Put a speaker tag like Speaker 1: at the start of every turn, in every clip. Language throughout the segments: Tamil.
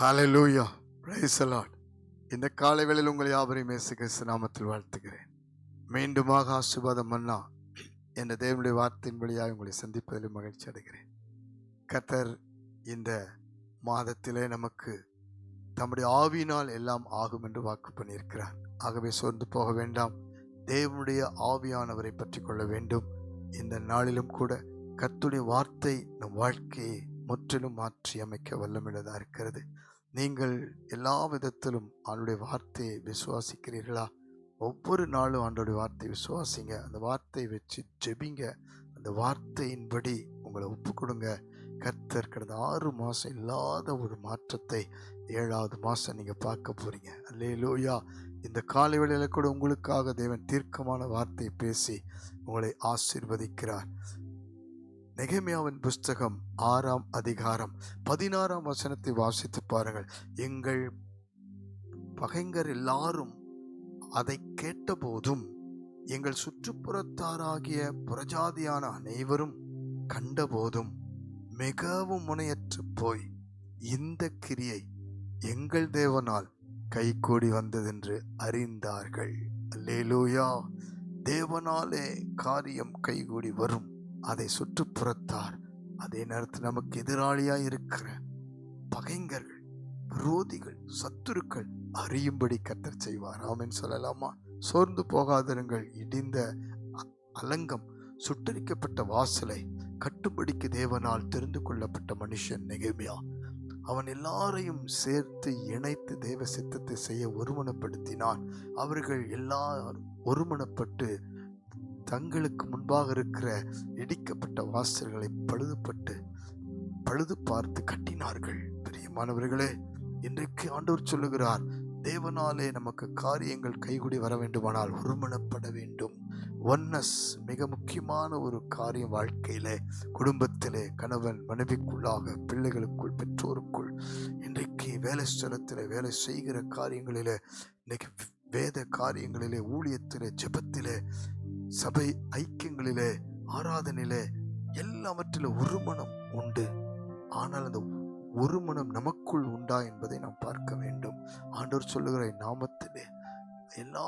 Speaker 1: ஹலலூயா பிரைஸ் அலாட் இந்த காலை வேளையில் உங்களை யாவரையும் இயேசு நாமத்தில் வாழ்த்துகிறேன். மீண்டுமாக ஆசீர்வாதம் மன்னா என்ற தேவனுடைய வார்த்தையின் வழியாக உங்களை சந்திப்பதில் மகிழ்ச்சி அடைகிறேன். கத்தர் இந்த மாதத்திலே நமக்கு தம்முடைய ஆவியினால் எல்லாம் ஆகும் என்று வாக்கு பண்ணியிருக்கிறார். ஆகவே சோர்ந்து போக வேண்டாம். தேவனுடைய ஆவியானவரை பற்றி கொள்ள வேண்டும். இந்த நாளிலும் கூட கத்துடைய வார்த்தை நம் வாழ்க்கையை முற்றிலும் மாற்றி அமைக்க வல்லமில்லதாக இருக்கிறது. நீங்கள் எல்லா விதத்திலும் ஆண்டுடைய வார்த்தையை விசுவாசிக்கிறீர்களா? ஒவ்வொரு நாளும் ஆண்டோடைய வார்த்தையை விசுவாசிங்க. அந்த வார்த்தையை வச்சு ஜெபிங்க. அந்த வார்த்தையின்படி உங்களை ஒப்பு கொடுங்க கர்த்தர் கடந்த ஆறு மாதம் இல்லாத ஒரு மாற்றத்தை ஏழாவது மாதம் நீங்கள் பார்க்க போகிறீங்க அல்லே லோயா இந்த காலை வேளையில் கூட உங்களுக்காக தேவன் தீர்க்கமான வார்த்தையை பேசி உங்களை ஆசீர்வதிக்கிறார். நெகமியாவின் புஸ்தகம் ஆறாம் அதிகாரம் பதினாறாம் வசனத்தை வாசித்து பாருங்கள். எங்கள் பகைஞர் எல்லாரும் அதை கேட்டபோதும் எங்கள் சுற்றுப்புறத்தாராகிய புறஜாதியான அனைவரும் கண்டபோதும் மிகவும் முனையற்று போய் இந்த கிரியை எங்கள் தேவனால் கைகூடி வந்ததென்று அறிந்தார்கள். அல்லேலூயா! தேவனாலே காரியம் கைகூடி வரும். அதை சுற்றுப்புறத்தார். அதே நேரத்தில் நமக்கு எதிராளியாக இருக்கிற பகைங்கர்கள் விரோதிகள் சத்துருக்கள் அறியும்படி கத்தர் செய்வார். ஆமென் சொல்லலாமா? சோர்ந்து போகாதிருங்கள். இடிந்த அலங்கம் சுட்டரிக்கப்பட்ட வாசலை கட்டுப்படிக்கு தேவனால் தெரிந்து கொள்ளப்பட்ட மனுஷன் நெகமியா. அவன் எல்லாரையும் சேர்த்து இணைத்து தேவ சித்தத்தை செய்ய ஒருமனப்படுத்தினான். அவர்கள் எல்லாரும் ஒருமனப்பட்டு தங்களுக்கு முன்பாக இருக்கிற இடிக்கப்பட்ட வாசல்களை பழுதுபட்டு பழுது பார்த்து கட்டினார்கள். பிரியமானவர்களே இன்றைக்கு ஆண்டவர் சொல்லுகிறார் தேவனாலே நமக்கு காரியங்கள் கைகூடி வர வேண்டுமானால் ஒருமனப்பட வேண்டும். ஒன்னஸ் மிக முக்கியமான ஒரு காரியம் வாழ்க்கையிலே குடும்பத்திலே கணவன் மனைவிக்குள்ளாக பிள்ளைகளுக்குள் பெற்றோருக்குள். இன்றைக்கு வேலை ஸ்தலத்தில் வேலை செய்கிற காரியங்களிலே இன்றைக்கு வேத காரியங்களிலே ஊழியத்திலே ஜெபத்திலே சபை ஐக்கியங்களிலே ஆராதனையிலே எல்லாவற்றிலும் ஒரு மனம் உண்டு. ஆனால் அந்த ஒரு மனம் நமக்குள் உண்டா என்பதை நாம் பார்க்க வேண்டும். ஆண்டவர் சொல்லுகிற நாமத்திலே எல்லா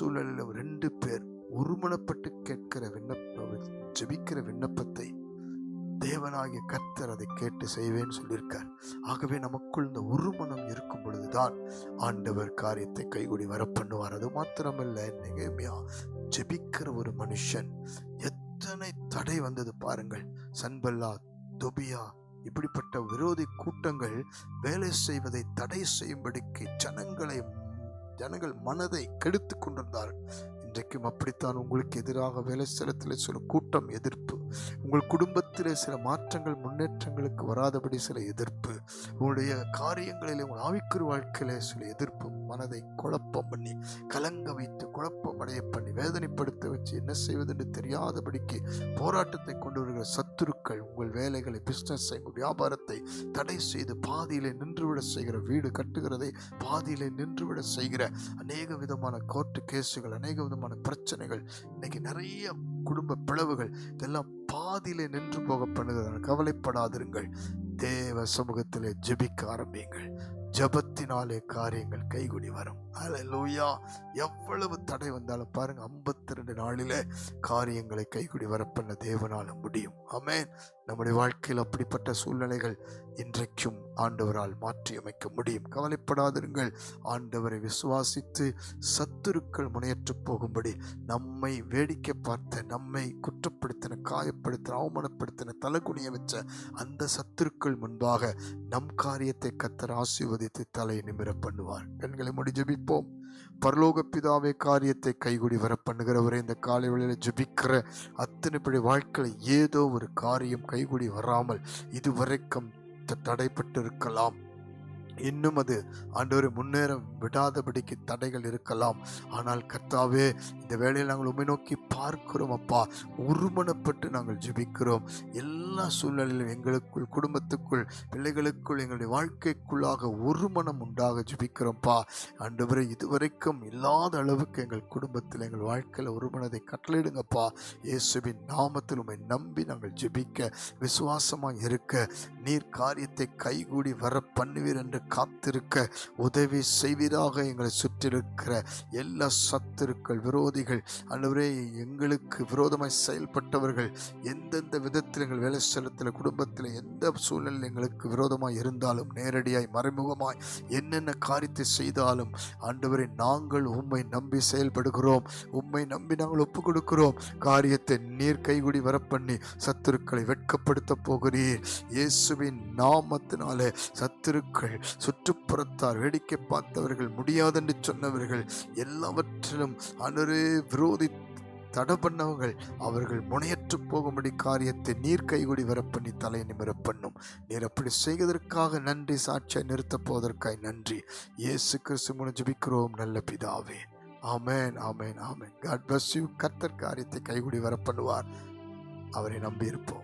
Speaker 1: சூழலிலும் ரெண்டு பேர் ஒருமனப்பட்டு கேட்கிற விண்ணப்ப ஜெபிக்கிற விண்ணப்பத்தை தேவனாகிய கர்த்தர் அதை கேட்டு செய்வேன்னு சொல்லியிருக்கார். ஆகவே நமக்குள் இந்த ஒரு மனம் இருக்கும் பொழுதுதான் ஆண்டவர் காரியத்தை கைகூடி வர பண்ணுவார் அது மாத்திரமல்ல நிகழ்மையா ஜெபிக்கிற ஒரு மனுஷன் எத்தனை தடை வந்தது பாருங்கள். சன்பல்லா தொபியா இப்படிப்பட்ட விரோதி கூட்டங்கள் வேலை செய்வதை தடை செய்யும்படிக்கு ஜனங்களை ஜனங்கள் மனதை கெடுத்து கொண்டிருந்தார்கள். இன்றைக்கும் அப்படித்தான் உங்களுக்கு எதிராக வேலை ஸ்தலத்தில் சில கூட்டம் எதிர்ப்பு. உங்கள் குடும்பத்திலே சில மாற்றங்கள் முன்னேற்றங்களுக்கு வராதபடி சில எதிர்ப்பு. உங்களுடைய காரியங்களில் உங்கள் ஆவிக்குறு வாழ்க்கையிலே சில எதிர்ப்பு. மனதை குழப்பம் பண்ணி கலங்க வைத்து குழப்பம் அடைய பண்ணி வேதனைப்படுத்த வச்சு என்ன செய்வதென்று தெரியாதபடிக்கு போராட்டத்தை கொண்டு வருகிற சத்துருக்கள் உங்கள் வேலைகளை பிஸ்னஸை உங்கள் வியாபாரத்தை தடை செய்து பாதியிலே நின்றுவிட செய்கிற வீடு கட்டுகிறதை பாதியிலே நின்றுவிட செய்கிற அநேக விதமான கோர்ட்டு கேஸுகள் அநேக விதமான பிரச்சனைகள் இன்னைக்கு நிறைய குடும்ப பிளவுகள் இதெல்லாம் பாதியிலே நின்று போக பண்ணுகிறது கவலைப்படாதிருங்கள். தேவ சமூகத்திலே ஜெபிக்க ஆரம்பியுங்கள். ஜபத்தினாலே காரியங்கள் கைகுடி வரும். அல்லேலூயா எவ்வளவு தடை வந்தாலும் பாருங்க ஐம்பத்தி ரெண்டு நாளில் காரியங்களை கைகுடி வரப்பண்ண பண்ண தேவனால முடியும். அமேன் நம்முடைய வாழ்க்கையில் அப்படிப்பட்ட சூழ்நிலைகள் இன்றைக்கும் ஆண்டவரால் மாற்றியமைக்க முடியும். கவலைப்படாதிருங்கள். ஆண்டவரை விசுவாசித்து சத்துருக்கள் முனையற்று போகும்படி நம்மை வேடிக்கை பார்த்த நம்மை குற்றப்படுத்தின காயப்படுத்தின அவமானப்படுத்தின தலகுனிய வச்ச அந்த சத்துருக்கள் முன்பாக நம் காரியத்தை கத்தர் ஆசீர்வதித்து தலையை நிமிர பண்ணுவார். கண்களை முடி ஜெபிப்போம். பரலோக பிதாவே காரியத்தை கைகுடி வர பண்ணுகிறவரை இந்த காலை வேளையில் ஜெபிக்கிற அத்தனை படி வாழ்க்கையில் ஏதோ ஒரு காரியம் கைகுடி வராமல் இதுவரைக்கும் த- தடைப்பட்டு இருக்கலாம் இன்னும் அது ஆண்டவரை முன்னேற விடாதபடிக்கு தடைகள் இருக்கலாம். ஆனால் கர்த்தாவே இந்த வேலையை நாங்கள் உண்மை நோக்கி பார்க்கிறோம் அப்பா. ஒருமனப்பட்டு நாங்கள் ஜெபிக்கிறோம். எல்லா எல்லா சூழ்நிலையிலும் எங்களுக்குள் குடும்பத்துக்குள் பிள்ளைகளுக்குள் எங்களுடைய வாழ்க்கைக்குள்ளாக ஒரு மனம் உண்டாக ஜுபிக்கிறோம்ப்பா. ஆண்டவரே இதுவரைக்கும் இல்லாத அளவுக்கு எங்கள் குடும்பத்தில் எங்கள் வாழ்க்கையில் ஒரு மனதை கட்டளையிடுங்கப்பா. இயேசுவின் நாமத்தில் உண்மை நம்பி நாங்கள் ஜெபிக்க விசுவாசமாக இருக்க நீர் காரியத்தை கைகூடி வர பண்ணுவீர் என்று காத்திருக்க உதவி செய்வீராக எங்களை சுற்றிருக்கிற எல்லா சத்துருக்கள் விரோதிகள். அன்றுவரே எங்களுக்கு விரோதமாய் செயல்பட்டவர்கள் எந்தெந்த விதத்தில் எங்கள் வேலை ஸ்தலத்தில் குடும்பத்தில் எந்த சூழ்நிலையில் எங்களுக்கு விரோதமாய் இருந்தாலும் நேரடியாய் மறைமுகமாய் என்னென்ன காரியத்தை செய்தாலும் ஆண்டவரை நாங்கள் உம்மை நம்பி செயல்படுகிறோம். உம்மை நம்பி நாங்கள் ஒப்பு கொடுக்கிறோம் காரியத்தை நீர் கைகுடி வரப்பண்ணி சத்துருக்களை வெட்கப்படுத்த போகிறீர். இயேசுவின் நாமத்தினாலே சத்துருக்கள் சுற்றுப்புறத்தார் வேடிக்கை பார்த்தவர்கள் முடியாதென்று சொன்னவர்கள் எல்லாவற்றிலும் அனரே விரோதி தடை பண்ணவங்கள் அவர்கள் முனையற்று போகும்படி காரியத்தை நீர் கைகுடி வரப்பண்ணி தலை நிமிர பண்ணும் நீர் அப்படி செய்வதற்காக நன்றி சாட்சியை நிறுத்தப் போவதற்காய் நன்றி. இயேசு கிறிஸ்து மூலம் ஜபிக்கிறோம் நல்ல பிதாவே. ஆமேன் ஆமேன் ஆமேன். காட் பிளஸ் யூ கர்த்தர் காரியத்தை கைகுடி வர பண்ணுவார் அவரை நம்பியிருப்போம்.